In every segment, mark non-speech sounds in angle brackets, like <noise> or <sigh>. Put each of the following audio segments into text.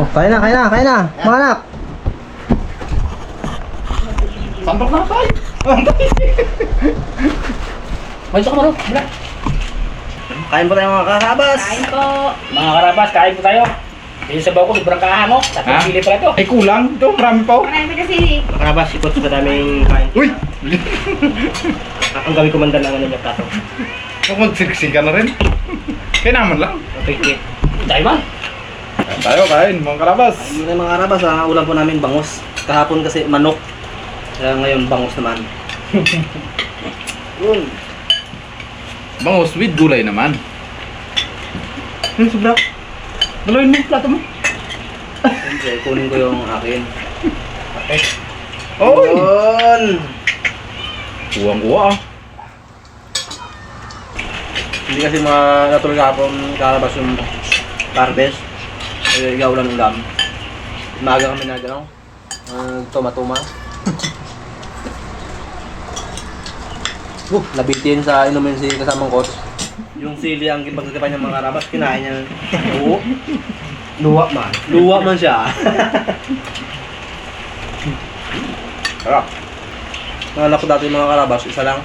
Oh, kaya na, kaya na, kaya na. Mga anak. Sandok na tayo. May isa ka maro. Bila. Kain po tayo mga karabas. Kain po. Mga karabas, kain po tayo. Yung sabaw ko, sobrang kahan mo. Tapos Ha? sili pala ito. Ay, kulang. Ito, marami pa. oh. Marami kasi. Mga karabas, ikot sa daming kain. Uy! Ah, Ang gawin ko man ang ano niya plato. Huwag magsiksik ka na rin. Kaya naman lang. Okay, okay. Dahil man. Tayo, kain. Mga karabas. Yun ang mga karabas, ang ulam po namin bangus. Kahapon kasi manok. Kaya ngayon bangus naman. <laughs> Yun. Bangus with gulay naman. Hmm, sobra. Dalawin mo plato mo. Siyempre, kunin ko yung akin. Okay. Oy! Yun. Kuwang-kuwa ah. Hindi kasi mga natuloy kahapon karabas yung carves. Eh, igaw lang ulam. Maaga kami nag ano, uh, tuma-tuma. uh, nabitin sa inumin si kasamang coach. Yung sili ang pagkakapan niya mga karabas, kinain niya. Oo. Luwa man. Luwa man siya. Sarap. Nalala ko dati yung mga karabas, isa lang.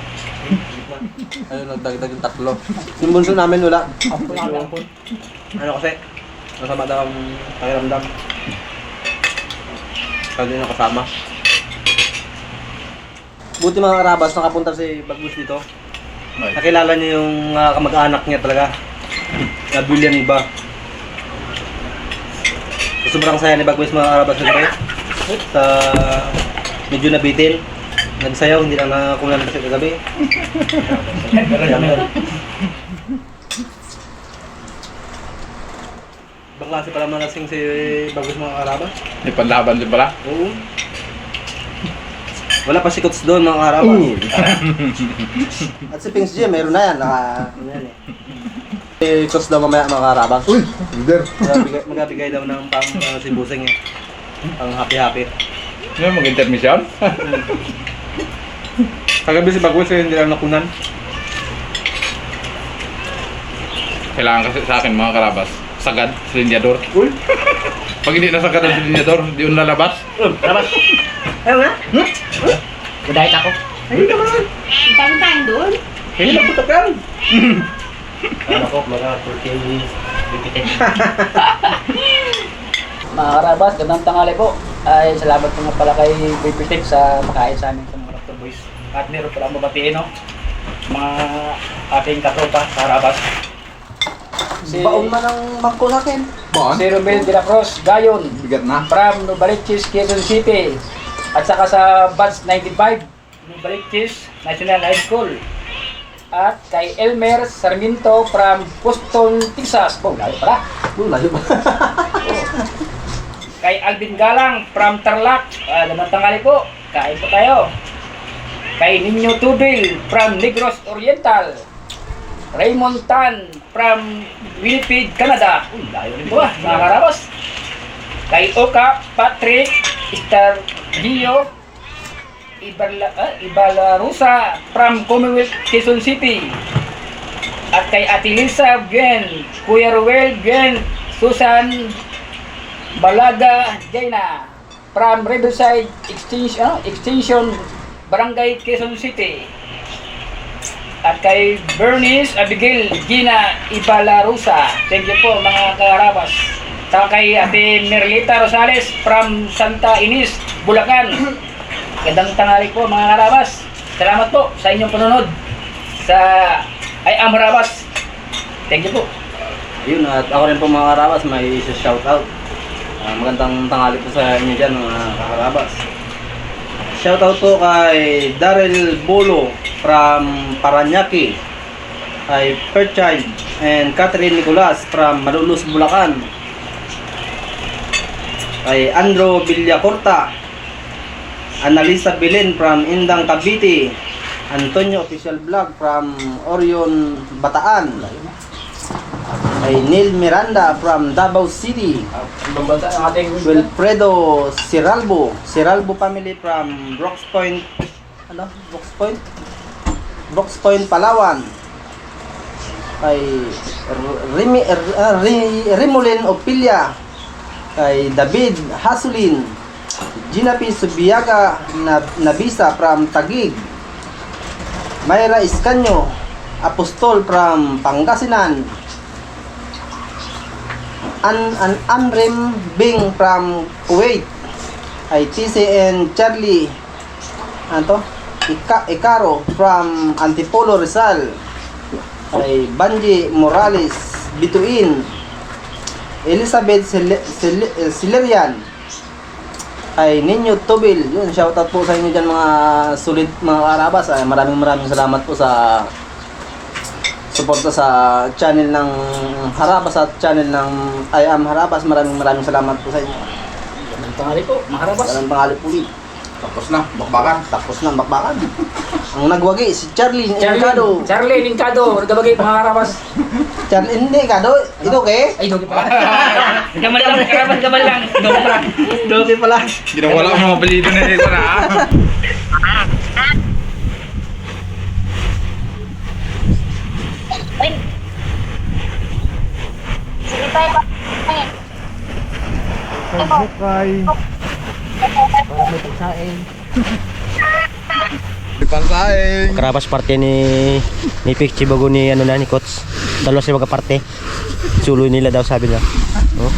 Ayun, nagdagdag yung tatlo. Yung bunso namin wala. Ano kasi, masama daw ang pakiramdam. Kaya din nakasama. Buti mga karabas, nakapunta si Bagus dito. Ay. Nakilala niya yung mga kamag-anak niya talaga. Na billion iba. Sobrang saya ni Bagus mga karabas nito. Sa medyo nabitin. Nagsayaw, hindi lang nakakunan kasi kagabi. Ibang klase pala malasing si Bagus mga karabas. May panlaban din pala. Oo. Wala pa si Coach doon mga karabas. <laughs> At si Pings Gym, meron na yan. Naka, ano yan eh. Si Coach daw mamaya mga karabas. Uy! Leader. Magabigay, magabigay daw ng pang uh, si Busing eh. Pang happy-happy. Ano mag-intermission? Kagabi si Bagus eh, hindi lang nakunan. Kailangan kasi sa akin mga karabas. Sagad, silinyador. Uy! <laughs> Pag hindi nasagad ang silinyador, di yun lalabas. Karabas! Ayaw nga? Madahit ako. Ayun naman! Ang dami tayo doon. Hindi na putakan! Ano ko, mga 14 repeated. <laughs> Mga karabas, gandang tangali po. Ay, salamat po nga pala kay Bipitek sa makain sa amin sa mga Raptor Boys. At meron pala mabatiin, no? Mga ating katropa, karabas. Si, Baon man ang bangko sa akin. si Romel de la Cruz, Gayon, Bigat na. from Novaliches, Quezon City. At saka sa Batch 95, Novaliches National High School. At kay Elmer Sarmiento from Houston, Texas. Oh, layo pala. Doon, layo ba? <laughs> Kay Alvin Galang from Tarlac. Ah, naman tangali po. Kain po tayo. Kay Ninyo Tubil from Negros Oriental. Raymond Tan from Winnipeg, Canada. Uy, layo rin po ah, mga karabas. Kay Oka Patrick Stargio Ibala, ah, Ibalarusa from Commonwealth, Quezon City. At kay Ate Lisa Gwen, Kuya Ruel Gwen, Susan Balaga Jaina from Riverside Extension, ano, Extension Barangay Quezon City. At kay Bernice Abigail Gina Ibalarusa. Thank you po mga karabas. Saka kay Ate Merlita Rosales from Santa Ines, Bulacan. Gandang tanghali po mga karabas. Salamat po sa inyong panunod sa ay Amrabas. Thank you po. Yun, at ako rin po mga karabas, may shout out. Ah, magandang tanghali po sa inyo dyan mga kakarabas. Shout out po kay Daryl Bolo from Paranaque. Kay Perchild and Catherine Nicolas from Malulus, Bulacan. Kay Andro Villacorta. Analisa Bilin from Indang Cavite. Antonio Official Vlog from Orion, Bataan. Kay Neil Miranda from Davao City. Ibang bansa ang ating Wilfredo Siralbo. Siralbo family from Brooks Point. Ano? Brooks Point? Brooks Point, Palawan. Kay Rimi, Ri- Rimulin Opilia kay David Hasulin, Gina P. Subiaga na Nabisa from Tagig, Mayra Iscanyo, Apostol from Pangasinan, An An Amrim Bing from Kuwait, ay TCN Charlie, ano? Ika Ikaro from Antipolo Rizal, ay Banji Morales Bituin, Elizabeth Sil- Sil- eh, Silerian, ay Ninyo Tubil. Yun, shoutout po sa inyo dyan mga sulit mga karabas. Ay, maraming maraming salamat po sa suporta sa channel ng Harabas at channel ng I Am Harabas. Maraming maraming salamat po sa inyo. Magandang tanghali po, mga karabas. Ganang pangalit po ulit. Tapos na, bakbakan. Tapos na, bakbakan. <laughs> Ang nagwagi, si Charlie Charlie, Incado. Charlie Lincado, nagabagay mga karabas. Charlie, hindi, Kado. Ito ke? Ay, dogi pala. <laughs> Gamal lang, karabas, gamal lang. Dogi pala. Doki pala. Ginawala ko mga balido na dito na. <laughs> ah. Pansaing. Karabas parte ni ni Pixie bago ni ano na ni Coach. Dalawa sila magkaparte. Sulo nila daw sabi nila. Oh.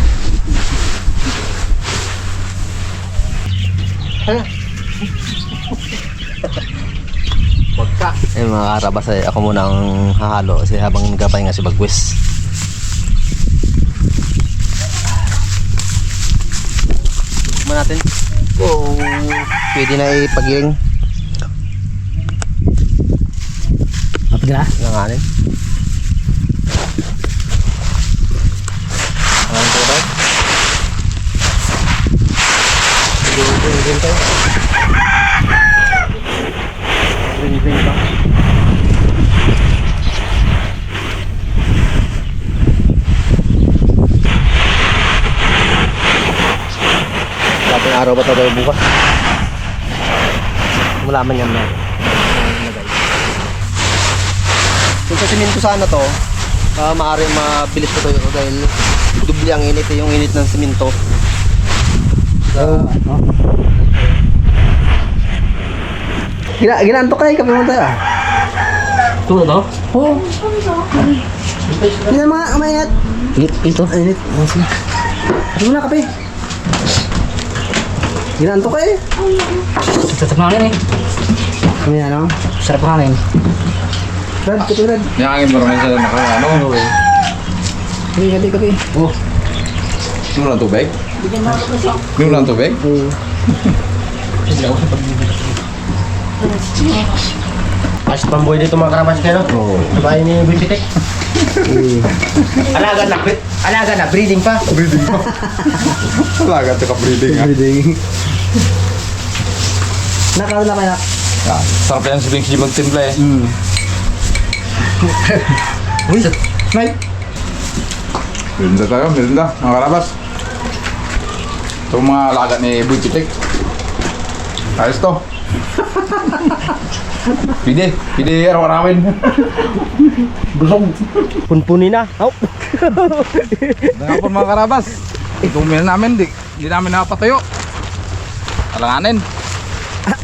Eh mga karabas ay ako muna ang hahalo kasi habang nagkapay nga si Bagwes. Natin. Kung pwede na ipagiling. Mapagla? Langanin. Ang tubig. Green green green tayo. Green green pa. Araw ba tayo bukas? Malaman yan na. Kung sa simento sana to, uh, maaaring mabilis ko to dahil dubli ang init eh, yung init ng simento. Sa, Gina, ginanto kayo, kami mo tayo ah. Tulo to? Oo. Gina mga kamayat. Ito. Init. Oh, sige. Ano mo na kape? Ginanto kayo. Sarap ng hangin eh. Kami ano? Sarap ng hangin. Brad, kape Brad. Niyangin mo rin sila naka ano. Kape, kape, kape. Oh. Gusto mo ng tubig? Gusto mo ng tubig? <laughs> Mas pamboy dito mga karabas kayo? Oo. Sabay ni Bipitek. alaga na, bre- alaga na, breeding pa. Breeding <laughs> pa. Talaga ito ka-breeding ah. Breeding. Nakaroon na kaya. Ah, Sarap yan si Binks G magtimpla eh. Hmm. Uy. Merinda tayo, merinda. Mga karabas. Ito mga alaga ni Buchitik. Ayos to. Pide, pide araw-arawin. Busog. Punpunin na. Dahil po mga karabas. Meal namin, di, di namin nakapatayo. Alanganin.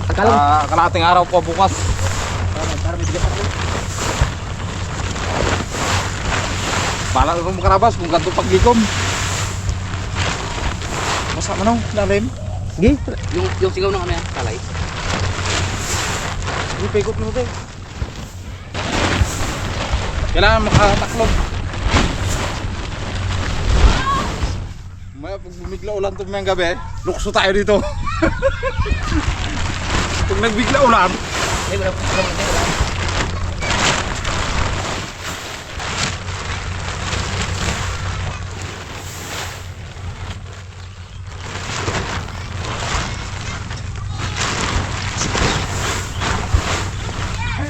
Akala mo. Ah, kalating araw po bukas. Bala ko mga karabas kung ganito paglikom. Basta manong, lalim. Sige. Yung, yung sigaw ng ano yan, kalay. Hindi pa ikot mo tayo. Kailangan makataklog. Maya pag bumigla ulan ito mayang gabi, lukso tayo dito. <laughs> pag nagbigla ulan, Ay, wala, wala,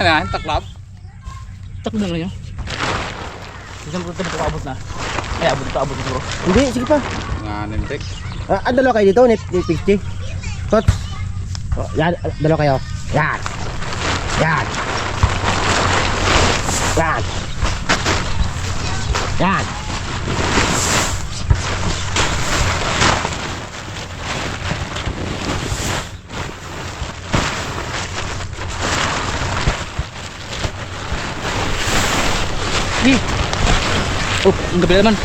yan, taklap. Takbo na lang yun. Isang pulutan ito abot na. Ay, abot ito, abot ito bro. Hindi, sige pa. Nga nintik. Ah, ah, dalawa kayo dito, ni, ni Pixie. Tot. Oh, yan, ah, dalawa kayo. Yan. Yan. Yan. Yan. Hi. Oh, ang gabi naman.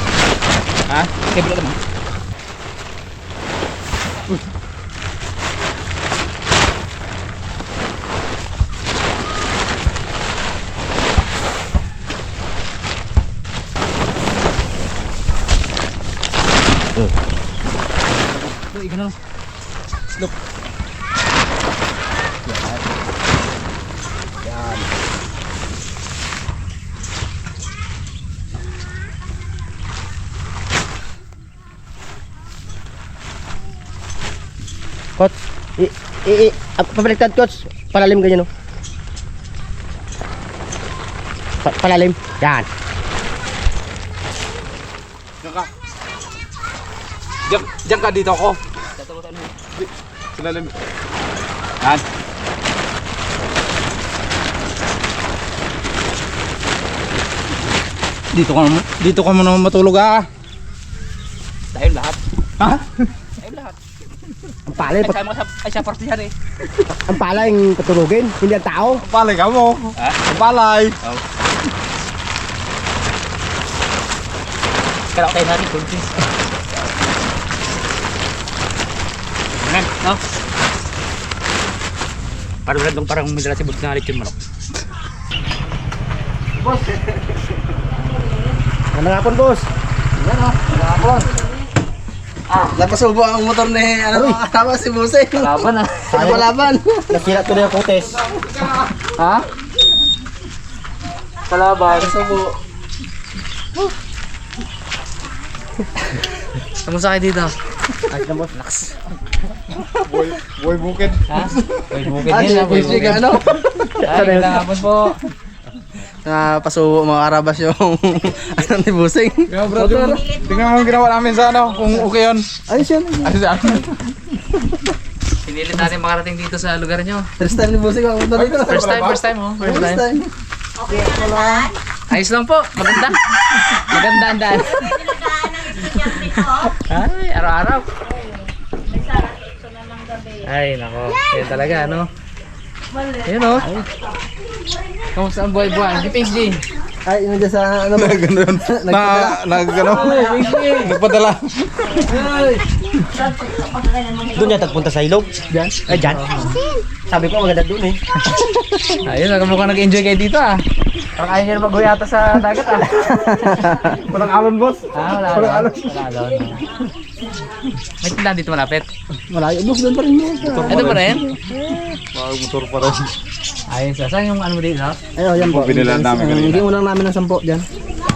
Ha? Gabi naman. Uy, ganun. Slope. Coach, i, i, ah, pabaliktad coach. Palalim ganyan no. Pa, palalim. Yan. Diyan, diyan ka dito ako. Sinalim. Yan. Dito ka dito ka naman matulog ah. Tayo lahat. Ha? Ang palay, Ay, pat, sa ay sa partihan eh. ang palay yung patulugin, hindi ang tao. Palay ka mo. Ha? Palay. Kaya tayo natin, kuntis. Ganun, no? Parang parang umidala si na yung manok. Ano nga boss? Napasubo ang motor ni ano, <laughs> tama si Buseng. Laban ah. Laban? <laughs> Nasira tuloy ang kutes. Ha? Kalaban. Napasubo. Kamusta kayo dito? Ayos na boss. Relax. Boy, boy bukid. Ha? Boy, bukid Ah, din si ha, boy, bukid. ano? Ay, gandang hapon po. Napasubo mga karabas yung <laughs> ano ni Buseng. Kaya bro, tingnan mo yung ginawa namin sa ano, kung okay yun. Ayos yan. Ano sa Pinilit natin makarating dito sa lugar nyo. First time ni Buseng ang motor dito. First time, first time oh. First First time. time. Ayos lang po. Maganda. Maganda ang daan. Ay, araw-araw. Ay, nako. Kaya talaga, ano? Ayun oh. Kamusta ang buhay-buhay? Si Pings G. Ay, yun dyan sa ano ba? <laughs> Ganun. Na, nag, ano, nagpadala. Doon niya tagpunta sa ilog. Diyan? Ay, dyan. Sabi ko, maganda doon eh. Ayun, nakamukha nag-enjoy kayo dito ah. Parang ayaw nyo na maghuyata sa dagat ah. <laughs> Walang alon, boss. Ah, wala Wala alon. Wala alon. May tindahan dito malapit. Malayo. Boss, doon pa rin mo. Ito pa rin? Mga motor pa rin. Ayun, sa saan yung ano mo dito? Ayun, yan po. Binilan namin kanina. Hindi unang namin ng sampo dyan.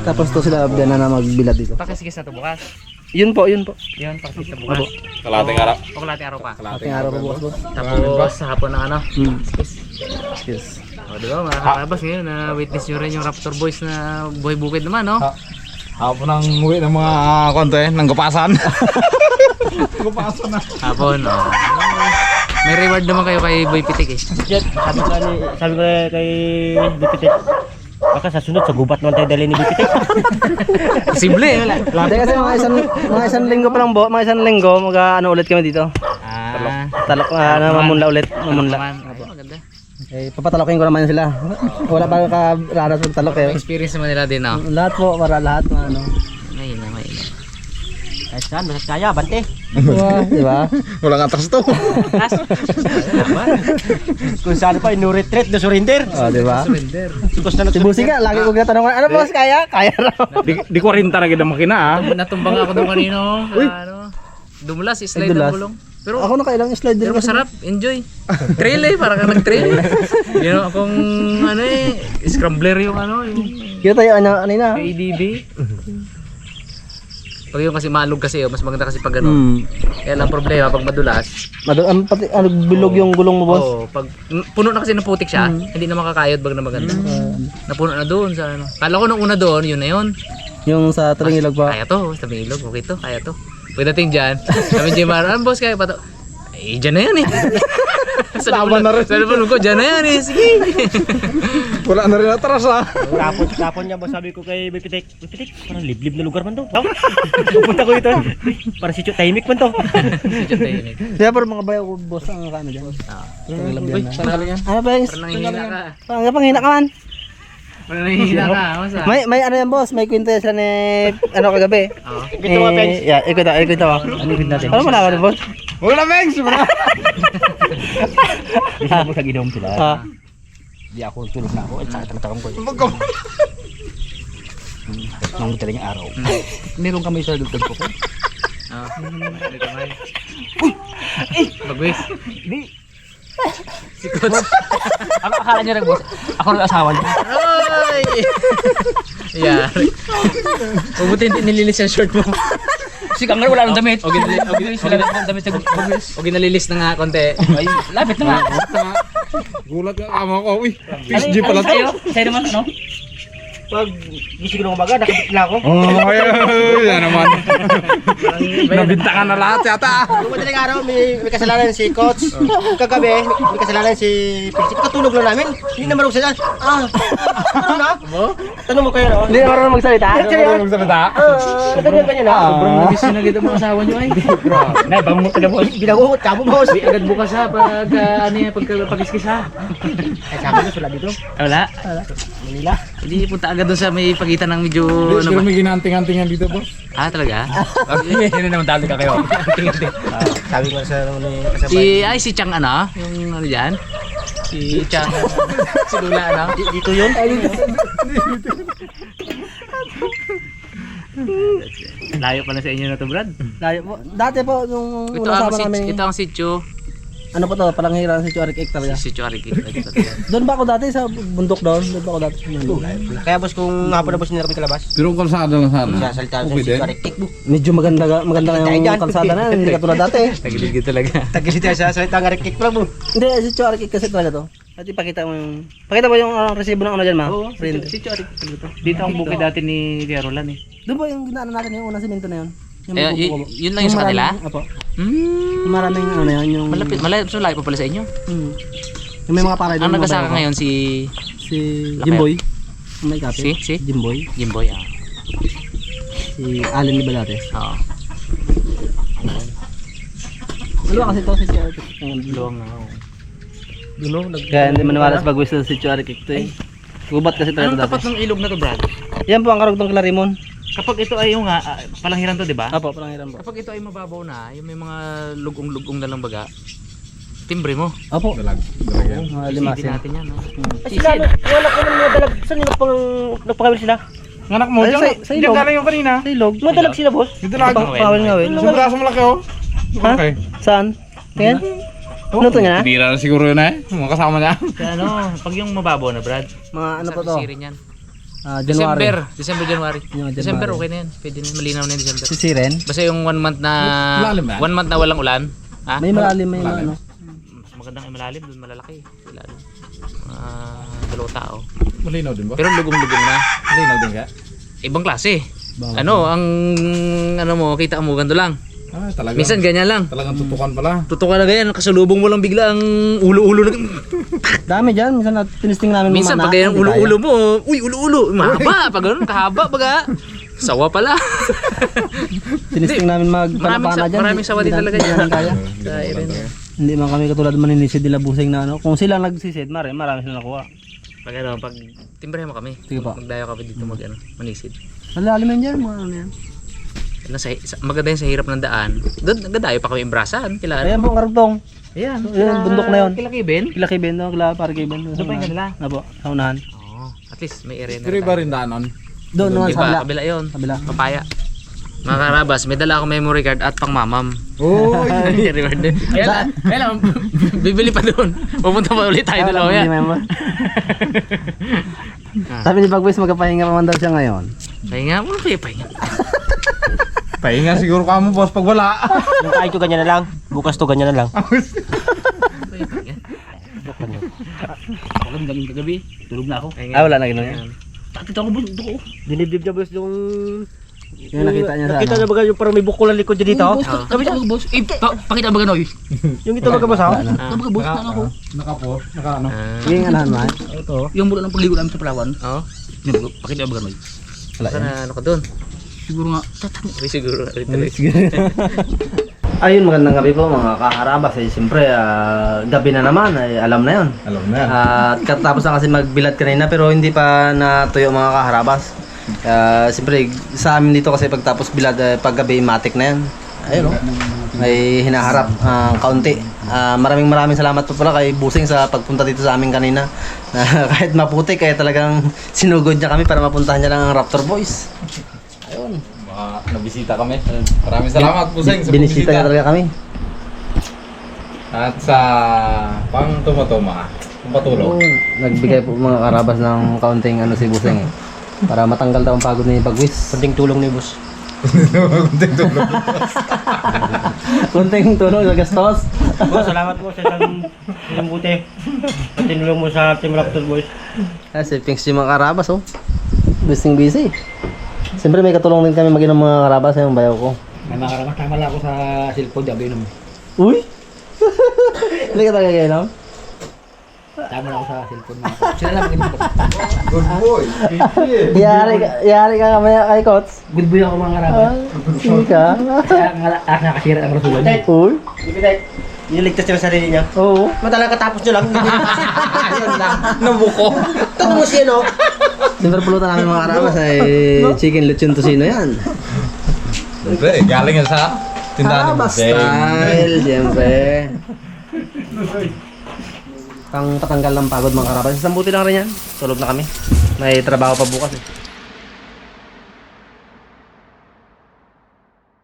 Tapos to sila dyan na magbilad dito. Pakisigis na to bukas. Yun po, yun po. Yun, pakisigis na bukas. Kalating araw. O kalahati araw pa. Ating araw po bukas boss. Tapos sa hapon ng ano. Hmm. Yes. O di ba mga kakabas ngayon na witness nyo rin yung Raptor Boys na buhay bukid naman no? Hapon ang uwi ng mga konti, ng gapasan. gapasan <laughs> na. Hapon o. May reward naman kayo kay Boy Pitik eh. Jet, sabi ko, ni, sabi ko kay Bipitik, baka sa sunod sa gubat naman tayo dali ni Bipitik. Posible <laughs> eh, wala. Hindi kasi mga isang, mga isang linggo pa lang bo, mga isang linggo, mag ano ulit kami dito. Ah, Talok, uh, na mamunla ulit, mamunla. Eh, papatalokin ko naman sila. Wala pa karanas ng talok eh. Experience naman nila din no? Lahat po, para lahat na ano. Ngayon na, ngayon na. Ay, saan? Basat kaya, bante. Di ba? <laughs> Walang atras to. Kung saan pa, no retreat, no surrender. Oh, di ba? Surrender. Sukos na Si Busi nga, lagi ko ginatanong, ano boss, kaya? Kaya raw. di, di ko rin talaga ng makina ah. Natumbang ako doon kanino. sa Ano, dumulas, slide dulas. ng bulong. Pero Ako nakailang slide din Pero kasi. masarap, enjoy. Trail eh, parang ka nag-trail. you know, kung ano eh, scrambler yung ano, yung Kita tayo, ano, ano na. ADB. Pag yung kasi malog kasi, oh, mas maganda kasi pag ano. Hmm. Kaya lang problema, pag madulas, Madu ano, pati, ano, bilog yung gulong mo, boss. oh, pag mm, puno na kasi ng putik siya, hindi na makakayod bag na maganda. Napuno na doon sa ano. Kala ko nung una doon, yun na yun. Yung sa taling ilog pa. Kaya to, sa ilog, okay to, kaya to. Pagdating dyan, sabi ni Jimar, ano boss kaya pa to? Eh, dyan na yan eh. <laughs> sa Laban na rin. Sa bulong ko, dyan na yan eh, sige. <laughs> Wala na rin atras ah. Kapon, kapon niya, boss, sabi ko kay Bipitik, Bipitik, parang liblib na lugar man to. <laughs> Pupunta ko ito. Para si Chut, tahimik man to. Dyan tayo yun eh. Kaya pero mga bayo ko, boss, ang ano dyan. Ah. Uy, parang yan. Ano ba yung, Parang nanghihina ka. parang pang hina ka man. Nanihina ka, <laughs> masa? May may ano yan boss, may kwento yan sila ni ano kagabi. Oo. Kwento mo, Pens. Yeah, ikaw daw, ikaw daw. Ano yung natin? Ano mo na boss? Wala na! Di sila po sa ginom sila. Ah, Di ako tulog na ako. At sa tamatawang ko. Magkam- <laughs> Nang talagang araw. Meron kami sa dugtog ko. Ah. Uy! Bagwis. Di. Sikot. Ano akala niyo rin, boss? Ako rin asawa niya. <laughs> Ay! Yeah. Mabuti hindi nililis yung short mo. Si Kangar wala nang damit. Okay, okay, okay. Wala nang damit sa nalilis na nga konti. Ay, lapit na nga. Gulat ka kama ko. Uy, PSG pala to. Sa'yo naman, ano? Pag gising ko ng umaga, nakabit na ako. Oh, ay, <laughs> yan naman. Nabintangan na lahat yata. Yung madaling araw, may, may kasalanan si Coach. Kagabi, may, may kasalanan si Pixie. Katulog lang namin. Hindi na marunong sila. Ah, ano na? Tanong mo kayo, no? Hindi na marunong magsalita. Ano ba magsalita? Ah, ganyan, ganyan na. Sobrang nabis na ang mga asawa niyo ay. Na, bangungot ka na boss. Binagungot, kamo boss. Di agad bukas ha pag ah, ano yan, pagka pagiskis ha. Ay, sabi na sila dito. Wala. Manila. Hindi punta agad doon sa may pagitan ng medyo ano Siguro ba? may ginanting-antingan dito, boss. Ah, talaga? <laughs> <laughs> Hindi naman talo ka kayo. Sabi ko sa ano ni kasabay. Si ay si Chang ano? Yung ano diyan? Si Chang <laughs> si Lula ano? Dito yun? Layo pala sa inyo na to, Brad. Layo po. Dati po, nung Ito una ang sama si namin, ito ang sitio. Ano po to, palang hiran si Chuarik Ek talaga. Si sitio Ariki. Doon ba ako dati sa bundok doon? Doon ba ako dati? Kaya boss, kung hapon na boss na kami kalabas, Pero kung kalsada lang sana. sasalita Okay si. Chuarik Ek. Medyo maganda maganda nga Tayo yung kalsada na, hindi katulad dati. <laughs> Tagilid talaga. Tagisita sa salita ng Arik Ek pala mo. Hindi, si Chuarik Ek kasi talaga to. At ipakita mo yung, pakita mo yung uh, resibo ng ano dyan ma? Oo, si talaga to. Dito ang bukid dati ni Roland eh. Doon po yung ginano natin yung unang simento na yun. Yung Eh, y- yun lang yung sa kanila? maraming- Apo. Hmm. Yung maraming ano na yun, yung... Malapit, malapit, so layo pa pala sa inyo. Hmm. Yung may mga paray doon. Ang mga nagasaka bayo. ngayon si Si Lakay. Jimboy. May kape. Si? Si? Jimboy. Jimboy. Ah. Si Allen di ba dati? Oo. Dalawa kasi to si Ek. Luwang na. oh. Dulo, Kaya hindi maniwala sa bagwis na si Chuarik Ek to eh. Gubat kasi Anong talaga tapat dati. ng ilog na to, Brad? Yan po ang karugtong Clarimon. Kapag ito ay yung nga, ah, palangiran to, di ba? Apo, parang hiram po. Kapag ito ay mababaw na, yung may mga lugong-lugong na lang baga, timbre mo. Apo. Dalag. Dalag yan. Mga limasin. natin yan, no? Sila, wala ko nang madalag. Saan yung nagpang, nagpakawil sila? Anak mo, Ay, dyan, sa- sa dyan ilog. galing yung kanina. Sa ilog. Madalag sila, boss. Dito lang. Pa- Pawil nga, wil. Sa braso malaki, oh. Ha? Okay. Saan? Tingnan. Ano to niya? Tinira na siguro yun eh. Mga kasama niya. <laughs> Kaya ano, pag yung mababaw na, Brad, Mga ano po to? Sirin yan. Ah, December, January. December, January. Yung December, January. okay na yan. Pwede na, malinaw na yung December. Si Siren. Basta yung one month na, Malalim ba? one month na walang ulan, ha? May malalim, may Malalim. ano. Magandang ay malalim, doon malalaki. Ilalim. Ah, dalawang tao. Malinaw din ba? Pero lugong-lugong na. Malinaw din kaya? Ibang klase. Ano, ang ano mo, kita mo ganito lang. Ah, talaga. Minsan ganyan lang. Talagang tutukan pala. Tutukan na ganyan, kasalubong mo lang bigla ang ulo-ulo na. <laughs> Dami dyan. Minsan na tinisting namin Minsan pag ganyan ulo-ulo mo, uy ulo-ulo, mahaba. Pag ganun, kahaba baga. Sawa pala. kaya. <laughs> Tinisting namin Maraming, magpanapana sa, dyan. maraming sawa din talaga dyan. kaya. <laughs> Sa Iren. Hindi man kami katulad maninisid nila busing na ano. Kung sila nagsisid, mare, marami sila nakuha. Pag ano, pag timbre mo kami. Sige pa. Magdayo kami dito mag ano, manisid. Malalim yan dyan, mga ano yan. Ano, sa, sa, maganda yun sa hirap ng daan. Doon, nagdadayo pa kami imbrasan. Kila, Ayan po ang karugtong. Ayan. Ayan, bundok na yun. Kila Kiben. Kila Kiben, no? Kila para Kiben. Doon pa yung kanila. Apo, sa unahan. Oo. At least may area na. Pero iba rin daanan. Doon naman sa kabila. kabila yun. Kabila. Papaya. Mga karabas, may dala akong memory card at pang mamam. Oh, <laughs> Reward din. Kaya kaya lang, <laughs> bibili pa doon. Pupunta pa ulit tayo dalawa yan. member. <laughs> Sabi ni Bagwis magpapahinga pa man daw siya ngayon. Pahinga mo, pahinga. Pahinga siguro ka mo, boss, pag wala. <laughs> Yung kain ko ganyan na lang. Bukas to ganyan na lang. Ako lang galing kagabi. Tulog na ako. Ah, wala na gano'n yan. Takit ako bro, ito ko. Dinibdib niya boss yung... Yung nakita niya sa Nakita ano. na ba yung parang may bukol ang likod dyan dito? Oh, Sabi niya, boss. Eh, pa, pakita ba ganoy? Yung ito ba boss ha? Sabi ka, boss, na ako. Nakapo, naka ano. Yung anahan man. Yung mula ng pagligo namin sa Palawan. Oo. Pakita ba ganoy? Wala Sana yan. ano ka doon? Siguro nga. Ay, siguro. Rito, Sige. <laughs> Ayun, magandang gabi po mga kaharabas. Eh, siyempre, ah, gabi na naman. Ay, alam na yon. Alam na yan. At katapos na kasi magbilad kanina pero hindi pa natuyo mga kaharabas. Uh, siyempre, sa amin dito kasi pagtapos bilad, eh, paggabi matik na yan. Ayun o. May hinaharap ang kaunti. Ah, maraming maraming salamat po pala kay Busing sa pagpunta dito sa amin kanina. Na <laughs> kahit maputik, kaya talagang sinugod niya kami para mapuntahan niya lang ang Raptor Boys. Ayun. Mga nabisita kami. Maraming salamat po sa Binisita niya talaga kami. At sa pang tumatuma, kung patulog. Oo, nagbigay po mga karabas ng kaunting ano si Buseng eh. Para matanggal daw ang pagod ni Bagwis. Kunting tulong ni boss. <laughs> Kunting tulong sa gastos. Boss, salamat po sa isang isang buti. At tinulong mo sa Team Raptor Boys. Ah, si Pinks yung mga karabas oh. Busy busy. Siyempre may katulong din kami mag ng mga karabas yung bayaw ko. May mga karamas, tama lang ako sa cellphone, gabi naman. Uy! <laughs> Hindi ka talaga kailam? Tama lang ako sa cellphone. Sila lang mag Good boy. Yari ka, yari ka kamaya kay Kots. Good boy ako mga karamas. Ah, Sige ka. Kaya ang ah, nakasira ang rasulan niya. Uy! Ibitek. Niligtas niya ang sarili niya. Oo. Matalang katapos niyo lang. <laughs> Ayun lang. Nabuko. Tanong mo siya, no? Siyempre pulutan namin mga karabas ay chicken lechon tocino yan. Siyempre, galing yan sa tindahan ni Karabas Buseng. style, siyempre. Pang patanggal ng pagod mga karabas. Isang buti lang rin yan. Tulog na kami. May trabaho pa bukas eh.